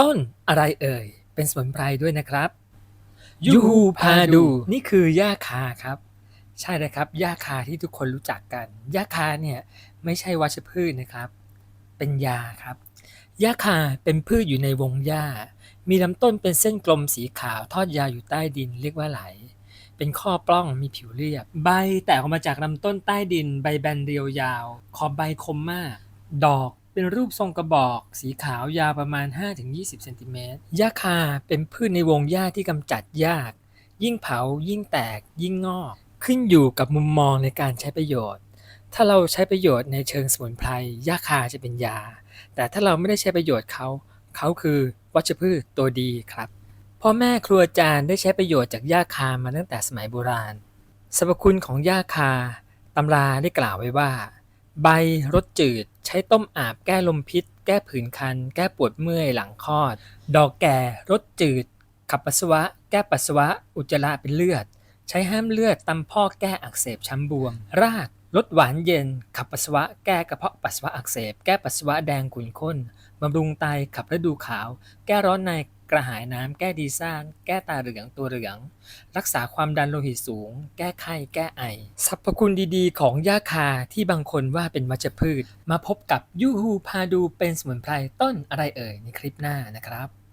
ต้นอะไรเอ่ย เป็นสมุนไพรด้วยนะครับยูฮูพาดู นี่คือหญ้าคาครับ ใช่เลยครับหญ้าคาที่ทุกคนรู้จักกันหญ้าคาเนี่ยไม่ใช่วัชพืชนะครับ เป็นยาครับหญ้าคาเป็นพืชอยู่ในวงหญ้า มีลำต้นเป็นเส้นกลมสีขาวทอดยาวอยู่ใต้ดินเรียกว่าไหล เป็นข้อปล้องมีผิวเรียบ ใบแตกออกมาจากลำต้นใต้ดิน ใบแบนเรียวยาว ขอบใบคมมาก ดอก เป็นรูปทรงกระบอก สีขาวยาวประมาณ 5-20เซนติเมตรหญ้าคาเป็นพืชในวงหญ้าที่กำจัดยาก ยิ่งเผายิ่งแตก ยิ่งงอก ขึ้นอยู่กับมุมมองในการใช้ประโยชน์ ถ้าเราใช้ประโยชน์ในเชิงสมุนไพรหญ้าคาจะเป็นยา แต่ถ้าเราไม่ได้ใช้ประโยชน์เขาเขาคือวัชพืชตัวดีครับพ่อแม่ครูอาจารย์ได้ใช้ประโยชน์จากหญ้าคามาตั้งแต่สมัยโบราณสรรพคุณของหญ้าคาตำราได้กล่าวไว้ว่า ใบรสจืด ใช้ต้มอาบแก้ลมพิษ แก้ผื่นคัน แก้ปวดเมื่อยหลังคลอด ดอกแก่รสจืด ขับปัสสาวะ แก้ปัสสาวะ อุจจาระเป็นเลือด ใช้ห้ามเลือดตำพอกแก้อักเสบช้ำบวม รากรสหวานเย็น ขับปัสสาวะแก้กระเพาะปัสสาวะอักเสบ แก้ปัสสาวะแดงขุ่นข้นบำรุงไตขับฤดูขาว แก้ร้อนในกระหายน้ำแก้ดีซ่านแก้ตาเหลืองตัวเหลือง รักษาความดันโลหิตสูง แก้ไข้แก้ไอสรรพคุณดีๆ ของหญ้าคาที่บางคนว่าเป็นวัชพืช มาพบกับยูฮูพาดูเป็นสมุนไพรต้นอะไรเอ่ยในคลิปหน้านะครับ